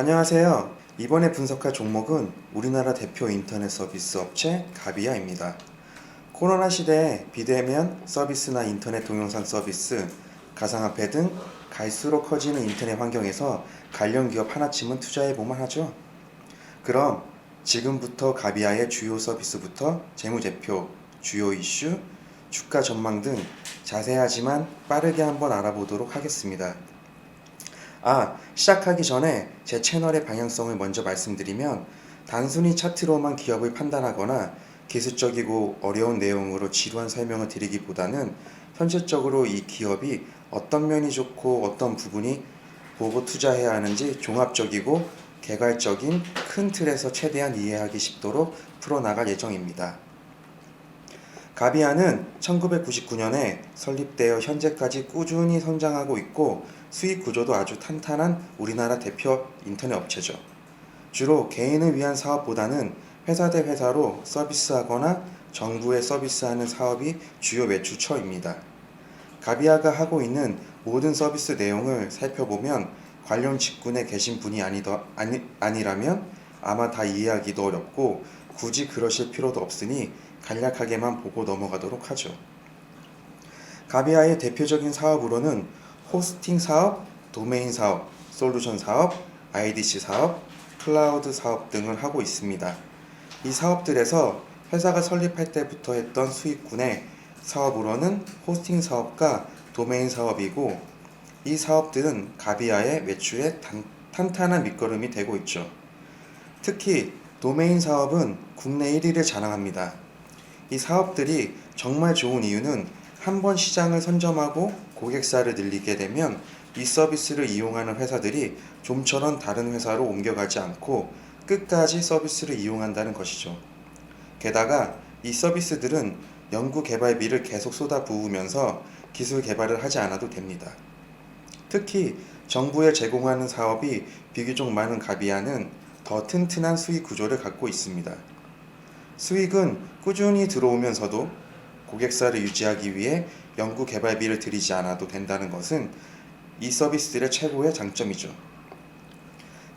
안녕하세요. 이번에 분석할 종목은 우리나라 대표 인터넷 서비스 업체 가비아입니다. 코로나 시대에 비대면 서비스나 인터넷 동영상 서비스, 가상화폐 등 갈수록 커지는 인터넷 환경에서 관련 기업 하나쯤은 투자해 보만 하죠. 그럼 지금부터 가비아의 주요 서비스부터 재무제표, 주요 이슈, 주가 전망 등 자세하지만 빠르게 한번 알아보도록 하겠습니다. 아, 시작하기 전에 제 채널의 방향성을 먼저 말씀드리면 단순히 차트로만 기업을 판단하거나 기술적이고 어려운 내용으로 지루한 설명을 드리기보다는 현실적으로 이 기업이 어떤 면이 좋고 어떤 부분이 보고 투자해야 하는지 종합적이고 개괄적인 큰 틀에서 최대한 이해하기 쉽도록 풀어나갈 예정입니다. 가비아는 1999년에 설립되어 현재까지 꾸준히 성장하고 있고 수익 구조도 아주 탄탄한 우리나라 대표 인터넷 업체죠. 주로 개인을 위한 사업보다는 회사 대 회사로 서비스하거나 정부에 서비스하는 사업이 주요 매출처입니다. 가비아가 하고 있는 모든 서비스 내용을 살펴보면 관련 직군에 계신 분이 아니더, 아니, 아니라면 아마 다 이해하기도 어렵고 굳이 그러실 필요도 없으니 간략하게만 보고 넘어가도록 하죠. 가비아의 대표적인 사업으로는 호스팅 사업, 도메인 사업, 솔루션 사업, IDC 사업, 클라우드 사업 등을 하고 있습니다. 이 사업들에서 회사가 설립할 때부터 했던 수익군의 사업으로는 호스팅 사업과 도메인 사업이고 이 사업들은 가비아의 매출에 단, 탄탄한 밑거름이 되고 있죠. 특히 도메인 사업은 국내 1위를 자랑합니다. 이 사업들이 정말 좋은 이유는 한 번 시장을 선점하고 고객사를 늘리게 되면 이 서비스를 이용하는 회사들이 좀처럼 다른 회사로 옮겨가지 않고 끝까지 서비스를 이용한다는 것이죠. 게다가 이 서비스들은 연구 개발비를 계속 쏟아 부으면서 기술 개발을 하지 않아도 됩니다. 특히 정부에 제공하는 사업이 비교적 많은 가비아는 더 튼튼한 수익 구조를 갖고 있습니다. 수익은 꾸준히 들어오면서도 고객사를 유지하기 위해 연구 개발비를 들이지 않아도 된다는 것은 이 서비스들의 최고의 장점이죠.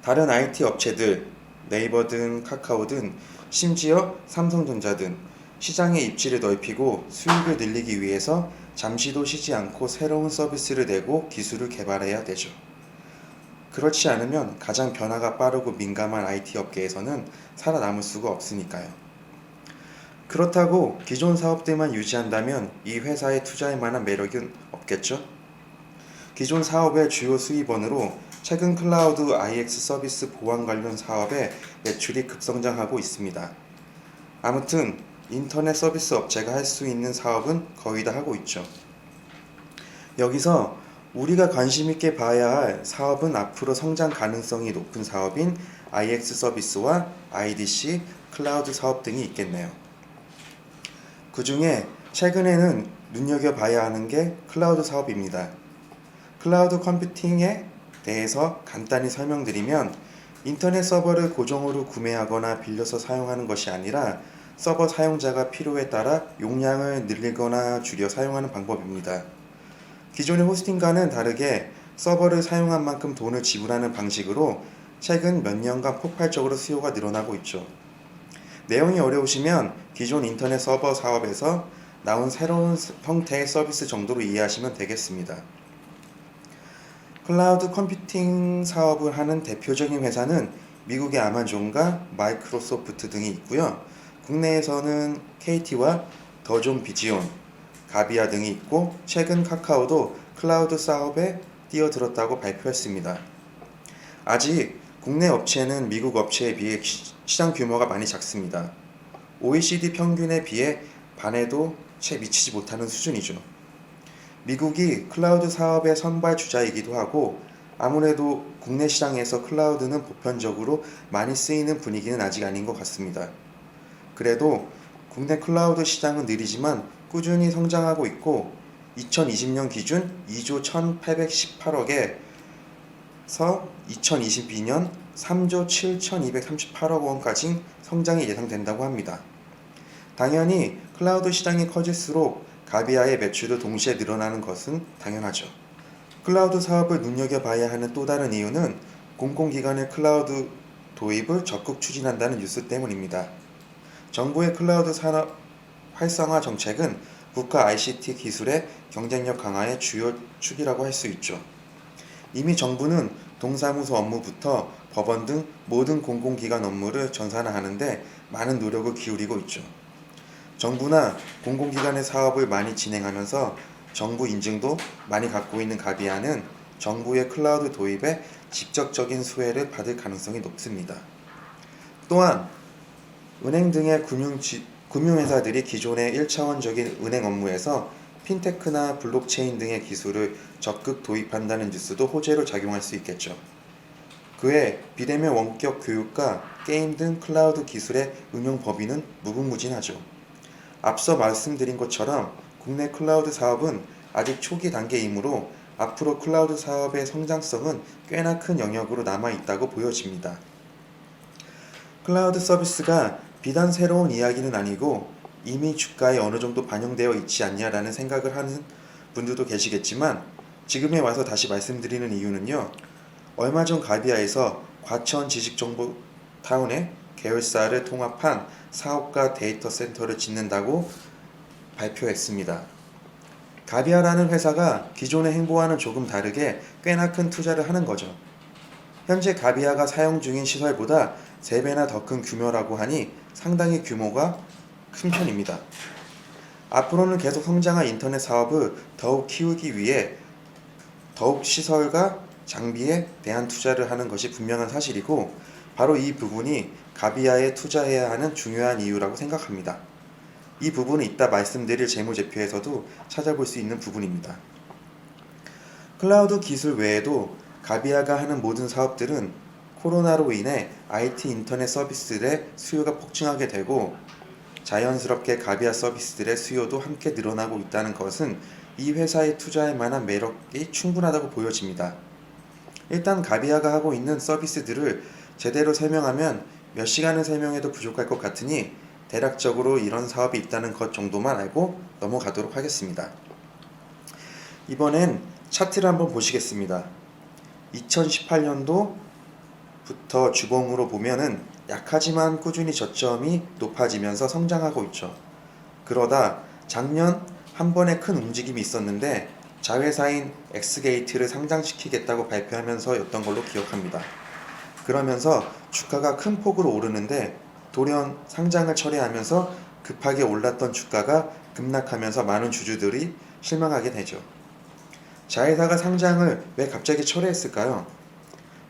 다른 IT 업체들, 네이버 등 카카오 등 심지어 삼성전자 등 시장의 입지를 넓히고 수익을 늘리기 위해서 잠시도 쉬지 않고 새로운 서비스를 내고 기술을 개발해야 되죠. 그렇지 않으면 가장 변화가 빠르고 민감한 IT 업계에서는 살아남을 수가 없으니까요. 그렇다고 기존 사업들만 유지한다면 이 회사에 투자할 만한 매력은 없겠죠? 기존 사업의 주요 수입원으로 최근 클라우드 IX 서비스 보안 관련 사업의 매출이 급성장하고 있습니다. 아무튼 인터넷 서비스 업체가 할 수 있는 사업은 거의 다 하고 있죠. 여기서 우리가 관심 있게 봐야 할 사업은 앞으로 성장 가능성이 높은 사업인 IX 서비스와 IDC 클라우드 사업 등이 있겠네요. 그 중에 최근에는 눈여겨봐야 하는 게 클라우드 사업입니다. 클라우드 컴퓨팅에 대해서 간단히 설명드리면 인터넷 서버를 고정으로 구매하거나 빌려서 사용하는 것이 아니라 서버 사용자가 필요에 따라 용량을 늘리거나 줄여 사용하는 방법입니다. 기존의 호스팅과는 다르게 서버를 사용한 만큼 돈을 지불하는 방식으로 최근 몇 년간 폭발적으로 수요가 늘어나고 있죠. 내용이 어려우시면 기존 인터넷 서버 사업에서 나온 새로운 형태의 서비스 정도로 이해하시면 되겠습니다. 클라우드 컴퓨팅 사업을 하는 대표적인 회사는 미국의 아마존과 마이크로소프트 등이 있고요. 국내에서는 KT와 더존 비지온, 가비아 등이 있고 최근 카카오도 클라우드 사업에 뛰어들었다고 발표했습니다. 아직 국내 업체는 미국 업체에 비해 시장 규모가 많이 작습니다. OECD 평균에 비해 반에도 채 미치지 못하는 수준이죠. 미국이 클라우드 사업의 선발 주자이기도 하고 아무래도 국내 시장에서 클라우드는 보편적으로 많이 쓰이는 분위기는 아직 아닌 것 같습니다. 그래도 국내 클라우드 시장은 느리지만 꾸준히 성장하고 있고 2020년 기준 2조 1818억에 서 2022년 3조 7238억 원까지 성장이 예상된다고 합니다. 당연히 클라우드 시장이 커질수록 가비아의 매출도 동시에 늘어나는 것은 당연하죠. 클라우드 사업을 눈여겨봐야 하는 또 다른 이유는 공공기관의 클라우드 도입을 적극 추진한다는 뉴스 때문입니다. 정부의 클라우드 산업 활성화 정책은 국가 ICT 기술의 경쟁력 강화의 주요 축이라고 할 수 있죠. 이미 정부는 동사무소 업무부터 법원 등 모든 공공기관 업무를 전산화하는데 많은 노력을 기울이고 있죠. 정부나 공공기관의 사업을 많이 진행하면서 정부 인증도 많이 갖고 있는 가비아는 정부의 클라우드 도입에 직접적인 수혜를 받을 가능성이 높습니다. 또한 은행 등의 금융 지, 금융회사들이 기존의 1차원적인 은행 업무에서 핀테크나 블록체인 등의 기술을 적극 도입한다는 뉴스도 호재로 작용할 수 있겠죠. 그외 비대면 원격 교육과 게임 등 클라우드 기술의 응용 범위는 무궁무진하죠. 앞서 말씀드린 것처럼 국내 클라우드 사업은 아직 초기 단계이므로 앞으로 클라우드 사업의 성장성은 꽤나 큰 영역으로 남아 있다고 보여집니다. 클라우드 서비스가 비단 새로운 이야기는 아니고 이미 주가에 어느 정도 반영되어 있지 않냐라는 생각을 하는 분들도 계시겠지만 지금에 와서 다시 말씀드리는 이유는요. 얼마 전 가비아에서 과천 지식정보 타운에 계열사를 통합한 사업가 데이터 센터를 짓는다고 발표했습니다. 가비아라는 회사가 기존의 행보와는 조금 다르게 꽤나 큰 투자를 하는 거죠. 현재 가비아가 사용 중인 시설보다 3배나 더 큰 규모라고 하니 상당히 규모가 큰 편입니다. 앞으로는 계속 성장할 인터넷 사업을 더욱 키우기 위해 더욱 시설과 장비에 대한 투자를 하는 것이 분명한 사실이고 바로 이 부분이 가비아에 투자해야 하는 중요한 이유라고 생각합니다. 이 부분은 이따 말씀드릴 재무제표에서도 찾아볼 수 있는 부분입니다. 클라우드 기술 외에도 가비아가 하는 모든 사업들은 코로나로 인해 IT 인터넷 서비스들의 수요가 폭증하게 되고 자연스럽게 가비아 서비스들의 수요도 함께 늘어나고 있다는 것은 이 회사에 투자할 만한 매력이 충분하다고 보여집니다. 일단 가비아가 하고 있는 서비스들을 제대로 설명하면 몇 시간을 설명해도 부족할 것 같으니 대략적으로 이런 사업이 있다는 것 정도만 알고 넘어가도록 하겠습니다. 이번엔 차트를 한번 보시겠습니다. 2018년도 부터 주봉으로 보면은 약하지만 꾸준히 저점이 높아지면서 성장하고 있죠. 그러다 작년 한 번에 큰 움직임이 있었는데 자회사인 엑스게이트를 상장시키겠다고 발표하면서였던 걸로 기억합니다. 그러면서 주가가 큰 폭으로 오르는데 돌연 상장을 철회하면서 급하게 올랐던 주가가 급락하면서 많은 주주들이 실망하게 되죠. 자회사가 상장을 왜 갑자기 철회했을까요?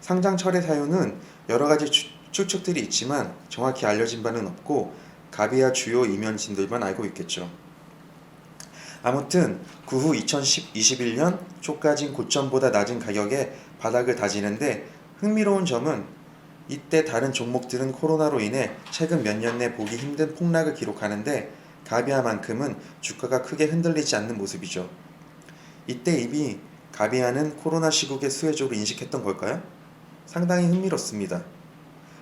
상장 철회 사유는 여러 가지 추, 추측들이 있지만 정확히 알려진 바는 없고 가비아 주요 이면진들만 알고 있겠죠. 아무튼 그 후 2021년 초까진 고점보다 낮은 가격에 바닥을 다지는데 흥미로운 점은 이때 다른 종목들은 코로나로 인해 최근 몇 년 내 보기 힘든 폭락을 기록하는데 가비아만큼은 주가가 크게 흔들리지 않는 모습이죠. 이때 이미 가비아는 코로나 시국의 수혜적으로 인식했던 걸까요? 상당히 흥미롭습니다.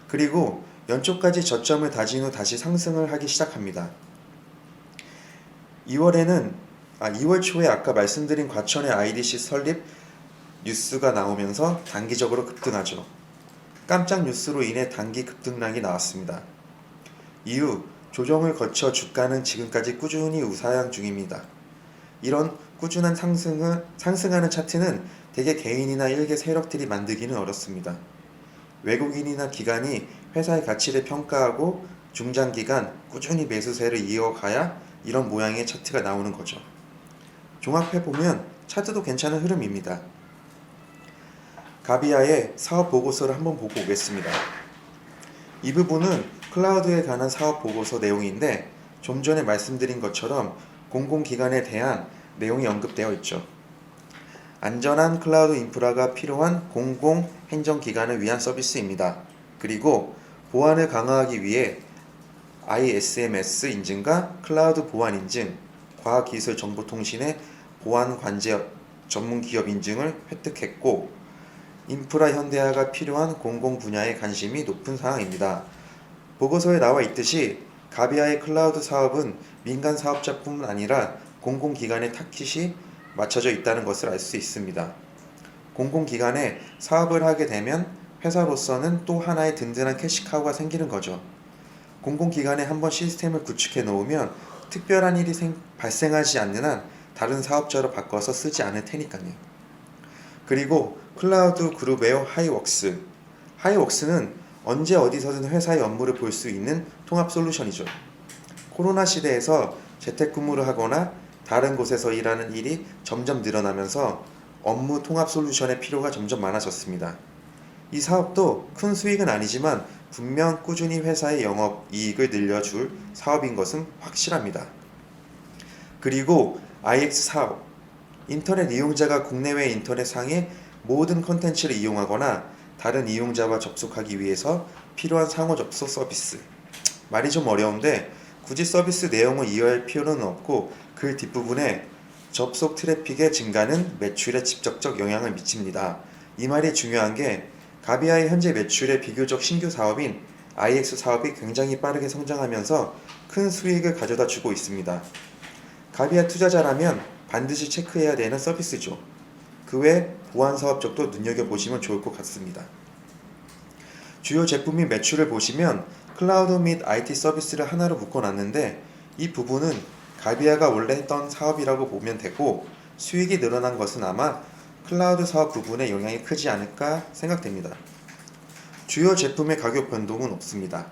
그리고 연초까지 저점을 다진 후 다시 상승을 하기 시작합니다. 2월에는 아 2월 초에 아까 말씀드린 과천의 IDC 설립 뉴스가 나오면서 단기적으로 급등하죠. 깜짝 뉴스로 인해 단기 급등락이 나왔습니다. 이후 조정을 거쳐 주가는 지금까지 꾸준히 우상향 중입니다. 이런 꾸준한 상승을 상승하는 차트는 대개 개인이나 일개 세력들이 만들기는 어렵습니다. 외국인이나 기관이 회사의 가치를 평가하고 중장기간 꾸준히 매수세를 이어가야 이런 모양의 차트가 나오는 거죠. 종합해 보면 차트도 괜찮은 흐름입니다. 가비아의 사업 보고서를 한번 보고 오겠습니다. 이 부분은 클라우드에 관한 사업 보고서 내용인데 좀 전에 말씀드린 것처럼 공공기관에 대한 내용이 언급되어 있죠. 안전한 클라우드 인프라가 필요한 공공 행정기관을 위한 서비스입니다. 그리고 보안을 강화하기 위해 ISMS 인증과 클라우드 보안 인증, 과학기술 정보통신의 보안 관제 전문 기업 인증을 획득했고 인프라 현대화가 필요한 공공 분야에 관심이 높은 상황입니다. 보고서에 나와 있듯이 가비아의 클라우드 사업은 민간 사업자뿐만 아니라 공공기관의 타깃이 맞춰져 있다는 것을 알 수 있습니다. 공공기관에 사업을 하게 되면 회사로서는 또 하나의 든든한 캐시카우가 생기는 거죠. 공공기관에 한번 시스템을 구축해 놓으면 특별한 일이 생- 발생하지 않는 한 다른 사업자로 바꿔서 쓰지 않을 테니까요. 그리고 클라우드 그룹웨어 하이웍스. 하이웍스는 언제 어디서든 회사의 업무를 볼 수 있는 통합 솔루션이죠. 코로나 시대에서 재택근무를 하거나 다른 곳에서 일하는 일이 점점 늘어나면서 업무 통합 솔루션의 필요가 점점 많아졌습니다. 이 사업도 큰 수익은 아니지만 분명 꾸준히 회사의 영업 이익을 늘려줄 사업인 것은 확실합니다. 그리고 IX 사업. 인터넷 이용자가 국내외 인터넷 상의 모든 컨텐츠를 이용하거나 다른 이용자와 접속하기 위해서 필요한 상호 접속 서비스. 말이 좀 어려운데 굳이 서비스 내용을 이해할 필요는 없고 그 뒷부분에 접속 트래픽의 증가는 매출에 직접적 영향을 미칩니다. 이 말이 중요한 게 가비아의 현재 매출의 비교적 신규 사업인 IX 사업이 굉장히 빠르게 성장하면서 큰 수익을 가져다 주고 있습니다. 가비아 투자자라면 반드시 체크해야 되는 서비스죠. 그 외 보안 사업 쪽도 눈여겨보시면 좋을 것 같습니다. 주요 제품인 매출을 보시면 클라우드 및 IT 서비스를 하나로 묶어놨는데 이 부분은 가비아가 원래 했던 사업이라고 보면 되고 수익이 늘어난 것은 아마 클라우드 사업 부분에 영향이 크지 않을까 생각됩니다. 주요 제품의 가격 변동은 없습니다.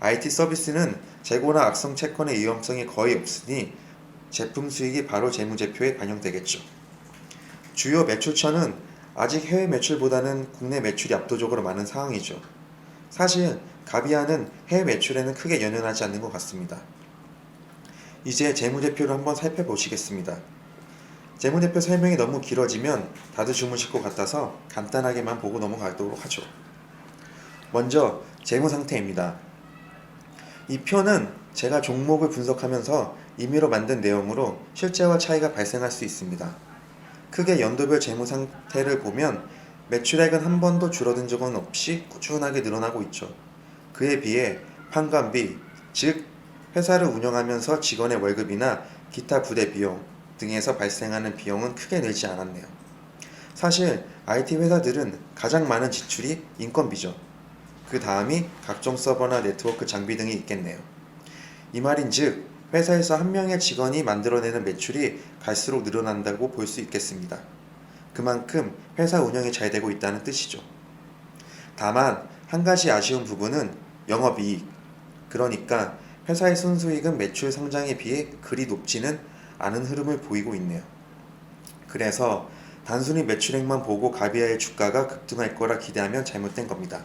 IT 서비스는 재고나 악성 채권의 위험성이 거의 없으니 제품 수익이 바로 재무제표에 반영되겠죠. 주요 매출처는 아직 해외 매출보다는 국내 매출이 압도적으로 많은 상황이죠. 사실 가비아는 해외 매출에는 크게 연연하지 않는 것 같습니다. 이제 재무제표를 한번 살펴보시겠습니다. 재무제표 설명이 너무 길어지면 다들 주무실 것 같아서 간단하게만 보고 넘어가도록 하죠. 먼저 재무 상태입니다. 이 표는 제가 종목을 분석하면서 임의로 만든 내용으로 실제와 차이가 발생할 수 있습니다. 크게 연도별 재무 상태를 보면 매출액은 한 번도 줄어든 적은 없이 꾸준하게 늘어나고 있죠. 그에 비해 판관비, 즉 회사를 운영하면서 직원의 월급이나 기타 부대 비용 등에서 발생하는 비용은 크게 늘지 않았네요. 사실 IT 회사들은 가장 많은 지출이 인건비죠. 그 다음이 각종 서버나 네트워크 장비 등이 있겠네요. 이 말인즉 회사에서 한 명의 직원이 만들어내는 매출이 갈수록 늘어난다고 볼 수 있겠습니다. 그만큼 회사 운영이 잘 되고 있다는 뜻이죠. 다만 한 가지 아쉬운 부분은 영업이익. 그러니까 회사의 순수익은 매출 성장에 비해 그리 높지는 않은 흐름을 보이고 있네요. 그래서 단순히 매출액만 보고 가비아의 주가가 급등할 거라 기대하면 잘못된 겁니다.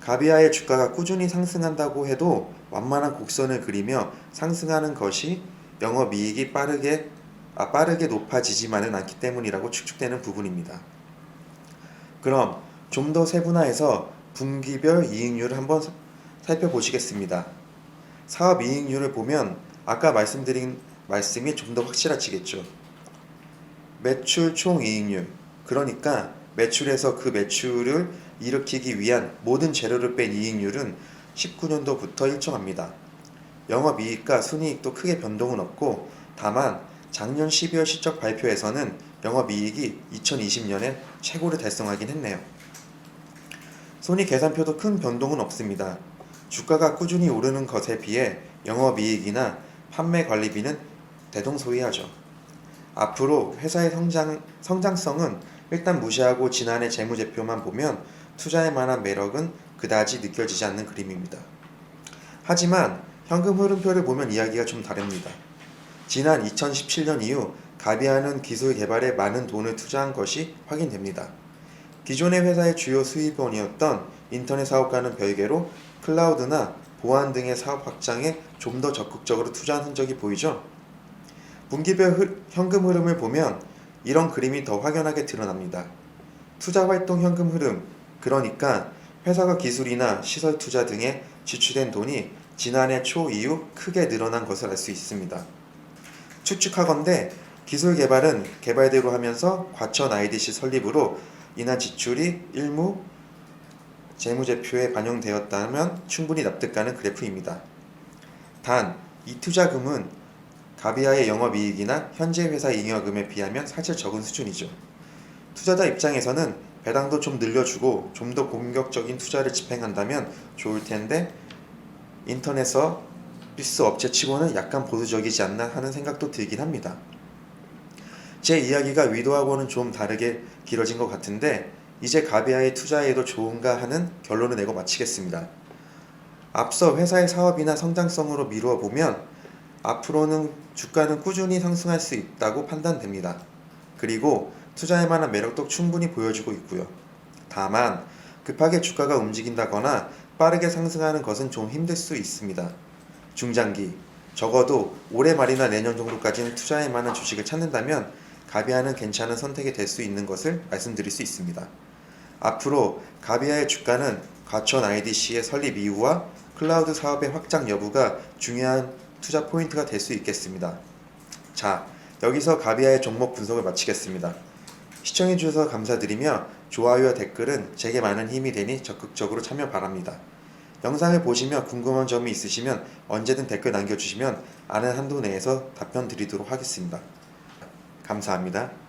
가비아의 주가가 꾸준히 상승한다고 해도 완만한 곡선을 그리며 상승하는 것이 영업이익이 빠르게 아, 빠르게 높아지지만은 않기 때문이라고 추측되는 부분입니다. 그럼 좀 더 세분화해서 분기별 이익률을 한번 사- 살펴보시겠습니다. 사업 이익률을 보면 아까 말씀드린 말씀이 좀 더 확실해지겠죠. 매출 총 이익률 그러니까 매출에서 그 매출을 일으키기 위한 모든 재료를 뺀 이익률은 19년도부터 일정합니다. 영업이익과 순이익도 크게 변동은 없고 다만 작년 12월 실적 발표에서는 영업이익이 2020년에 최고를 달성하긴 했네요. 손익 계산표도 큰 변동은 없습니다. 주가가 꾸준히 오르는 것에 비해 영업이익이나 판매 관리비는 대동소이하죠. 앞으로 회사의 성장, 성장성은 일단 무시하고 지난해 재무제표만 보면 투자할 만한 매력은 그다지 느껴지지 않는 그림입니다. 하지만 현금 흐름표를 보면 이야기가 좀 다릅니다. 지난 2017년 이후 가비아는 기술 개발에 많은 돈을 투자한 것이 확인됩니다. 기존의 회사의 주요 수입원이었던 인터넷 사업과는 별개로 클라우드나 보안 등의 사업 확장에 좀 더 적극적으로 투자한 흔적이 보이죠. 분기별 흐- 현금 흐름을 보면 이런 그림이 더 확연하게 드러납니다. 투자 활동 현금 흐름, 그러니까 회사가 기술이나 시설 투자 등에 지출된 돈이 지난해 초 이후 크게 늘어난 것을 알 수 있습니다. 추측하건대 기술 개발은 개발대로 하면서 과천 IDC 설립으로 인한 지출이 일무 재무제표에 반영되었다면 충분히 납득 가는 그래프입니다. 단, 이 투자금은 가비아의 영업이익이나 현재 회사 잉여금에 비하면 사실 적은 수준이죠. 투자자 입장에서는 배당도 좀 늘려주고 좀 더 공격적인 투자를 집행한다면 좋을 텐데 인터넷 서 비스 업체 치고는 약간 보수적이지 않나 하는 생각도 들긴 합니다. 제 이야기가 위도하고는 좀 다르게 길어진 것 같은데 이제 가비아에 투자해도 좋은가 하는 결론을 내고 마치겠습니다. 앞서 회사의 사업이나 성장성으로 미루어 보면 앞으로는 주가는 꾸준히 상승할 수 있다고 판단됩니다. 그리고 투자할 만한 매력도 충분히 보여주고 있고요. 다만 급하게 주가가 움직인다거나 빠르게 상승하는 것은 좀 힘들 수 있습니다. 중장기, 적어도 올해 말이나 내년 정도까지는 투자할 만한 주식을 찾는다면 가비아는 괜찮은 선택이 될 수 있는 것을 말씀드릴 수 있습니다. 앞으로 가비아의 주가는 과천 IDC의 설립 이후와 클라우드 사업의 확장 여부가 중요한 투자 포인트가 될 수 있겠습니다. 자, 여기서 가비아의 종목 분석을 마치겠습니다. 시청해주셔서 감사드리며 좋아요와 댓글은 제게 많은 힘이 되니 적극적으로 참여 바랍니다. 영상을 보시며 궁금한 점이 있으시면 언제든 댓글 남겨주시면 아는 한도 내에서 답변 드리도록 하겠습니다. 감사합니다.